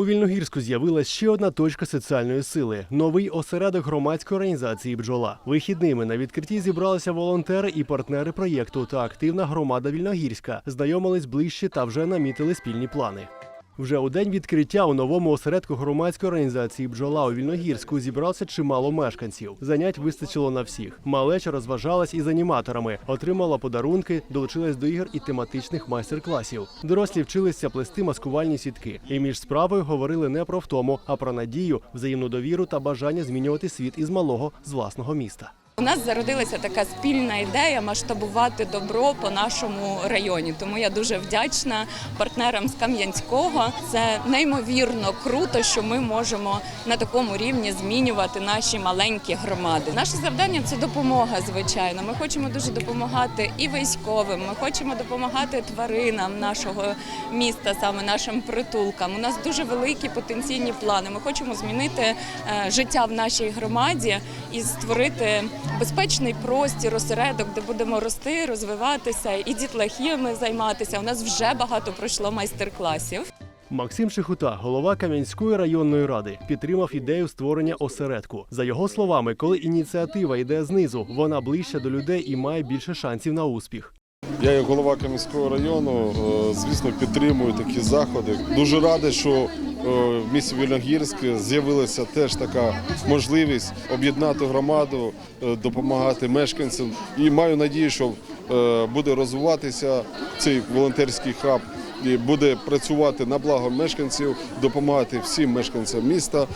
У Вільногірську з'явилась ще одна точка соціальної сили новий осередок громадської організації Бджола. Вихідними на відкритті зібралися волонтери і партнери проєкту та активна громада Вільногірська. Знайомились ближче та вже намітили спільні плани. Вже у день відкриття у новому осередку громадської організації Бджола у Вільногірську зібралося чимало мешканців. Занять вистачило на всіх. Малеча розважалась із аніматорами, отримала подарунки, долучилась до ігор і тематичних майстер-класів. Дорослі вчилися плести маскувальні сітки. І між справою говорили не про втому, а про надію, взаємну довіру та бажання змінювати світ із малого з власного міста. У нас зародилася така спільна ідея масштабувати добро по нашому районі. Тому я дуже вдячна партнерам з Кам'янського. Це неймовірно круто, що ми можемо на такому рівні змінювати наші маленькі громади. Наше завдання це допомога, звичайно. Ми хочемо дуже допомагати і військовим. Ми хочемо допомагати тваринам нашого міста, саме нашим притулкам. У нас дуже великі потенційні плани. Ми хочемо змінити е, життя в нашій громаді і створити безпечний простір, осередок, де будемо рости, розвиватися і дітлахіями займатися. У нас вже багато пройшло майстер-класів. Максим Шихута, голова Кам'янської районної ради, підтримав ідею створення осередку. За його словами, коли ініціатива йде знизу, вона ближче до людей і має більше шансів на успіх. Я, як голова Кам'янського району, е, звісно, підтримую такі заходи. Дуже радий, що е, в місті Вільногірськ з'явилася теж така можливість об'єднати громаду, е, допомагати мешканцям. І маю надію, що буде розвиватися цей волонтерський хаб. І буде працювати на благо мешканців, допомагати всім мешканцям міста.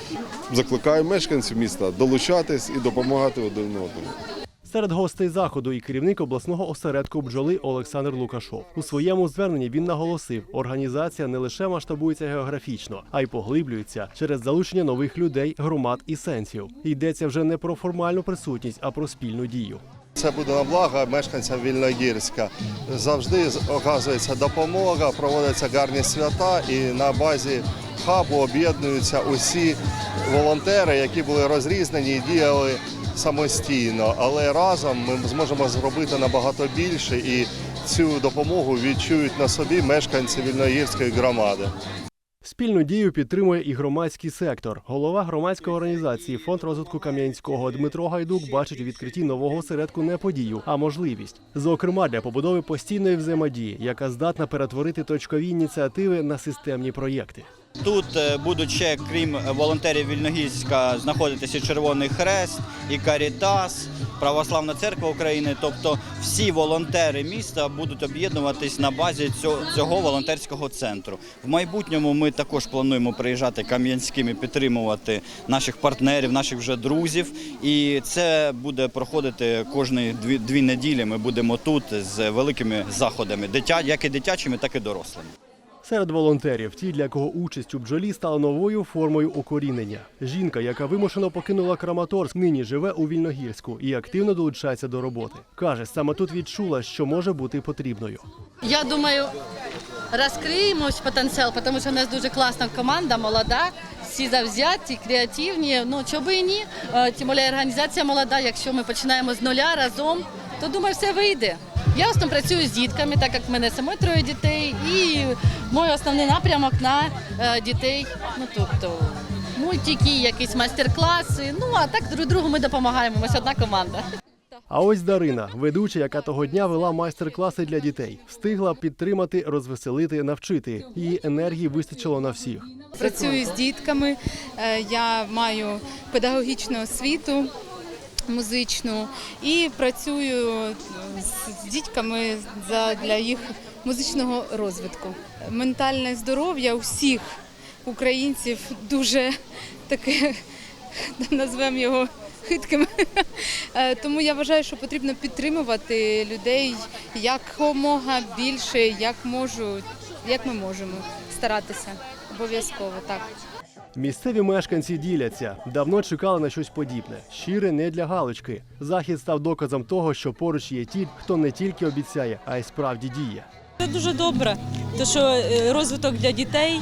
Закликаю мешканців міста долучатись і допомагати один одному. Серед гостей заходу і керівник обласного осередку бджоли Олександр Лукашов. У своєму зверненні він наголосив, організація не лише масштабується географічно, а й поглиблюється через залучення нових людей, громад і сенсів. Йдеться вже не про формальну присутність, а про спільну дію. Це буде на благо мешканцям Вільногірська. Завжди оказується допомога, проводяться гарні свята, і на базі хабу об'єднуються усі волонтери, які були розрізнені і діяли самостійно. Але разом ми зможемо зробити набагато більше, і цю допомогу відчують на собі мешканці Вільногірської громади. Спільну дію підтримує і громадський сектор. Голова громадської організації Фонд розвитку Кам'янського Дмитро Гайдук бачить у відкритті нового осередку не подію, а можливість. Зокрема, для побудови постійної взаємодії, яка здатна перетворити точкові ініціативи на системні проєкти. Тут е, будуть ще, крім волонтерів Вільногірська, знаходитися Червоний Хрест, і Карітас, Православна церква України. Тобто всі волонтери міста будуть об'єднуватись на базі цього, волонтерського центру. В майбутньому ми також плануємо приїжджати кам'янським і підтримувати наших партнерів, наших вже друзів. І це буде проходити кожні дві, дві неділі. Ми будемо тут з великими заходами, як і дитячими, так і дорослими. Серед волонтерів, ті, для кого участь у бджолі стала новою формою укорінення. Жінка, яка вимушено покинула Краматорськ, нині живе у Вільногірську і активно долучається до роботи. Каже, саме тут відчула, що може бути потрібною. Я думаю, розкриємо потенціал, тому що у нас дуже класна команда, молода, всі завзяті, креативні. Ну чого і ні. Е, Тим більше організація молода. Якщо ми починаємо з нуля разом, то думаю, все вийде. Я в основному працюю з дітками, так як в мене самої троє дітей, і мій основний напрямок на е, дітей. Ну тобто мультики, якісь майстер-класи. Ну а так друг другу ми допомагаємо. Ми ж одна команда. А ось Дарина, ведуча, яка того дня вела майстер-класи для дітей, встигла підтримати, розвеселити, навчити. Її енергії вистачило на всіх. Працюю з дітками, е, я маю педагогічну освіту музичну і працюю е, з дітками за- для їх музичного розвитку. Ментальне здоров'я усіх українців дуже таке, назвемо його хитким. Е, Тому я вважаю, що потрібно підтримувати людей якомога більше, як можу, як ми можемо старатися. Обов'язково так. Місцеві мешканці діляться, давно чекали на щось подібне. Щире не для галочки. Захід став доказом того, що поруч є ті, хто не тільки обіцяє, а й справді діє. Це дуже добре, тому що е, розвиток для дітей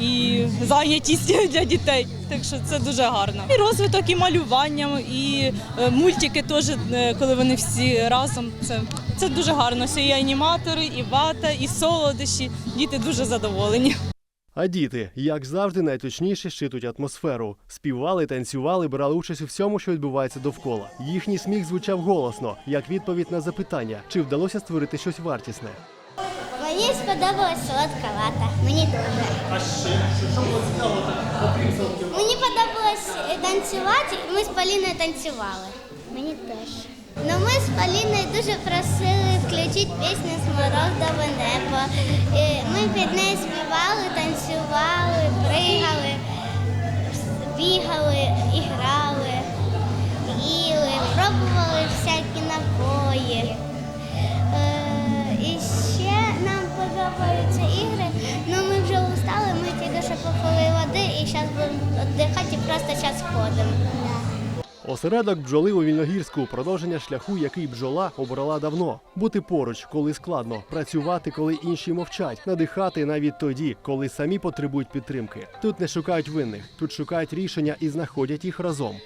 і, зайнятість для дітей. Так що це дуже гарно. І розвиток, і малювання, і е, мультики теж, е, коли вони всі разом. Це, це дуже гарно. Що і аніматори, і вата, і солодощі. Діти дуже задоволені. А діти, як завжди, найточніше щитують атмосферу. Співали, танцювали, брали участь у всьому, що відбувається довкола. Їхній сміх звучав голосно, як відповідь на запитання, чи вдалося створити щось вартісне. Мені сподобалась солодка вата. Мені дуже. А ще що було цікаво Мені подобалось е, танцювати, і ми з Поліною танцювали. Мені теж. Ну ми з Поліною дуже просили включити пісню Смородове небо. Ми під нею співали, танцювали, пригали, бігали, грали, їли, пробували всякі напої. Е, І ще нам подобаються ігри. Ну ми вже устали, ми тільки що попили води і зараз будемо віддихати і просто зараз ходимо. Осередок бджоли у Вільногірську продовження шляху, який бджола обрала давно. Бути поруч, коли складно, працювати, коли інші мовчать, надихати навіть тоді, коли самі потребують підтримки. Тут не шукають винних, тут шукають рішення і знаходять їх разом.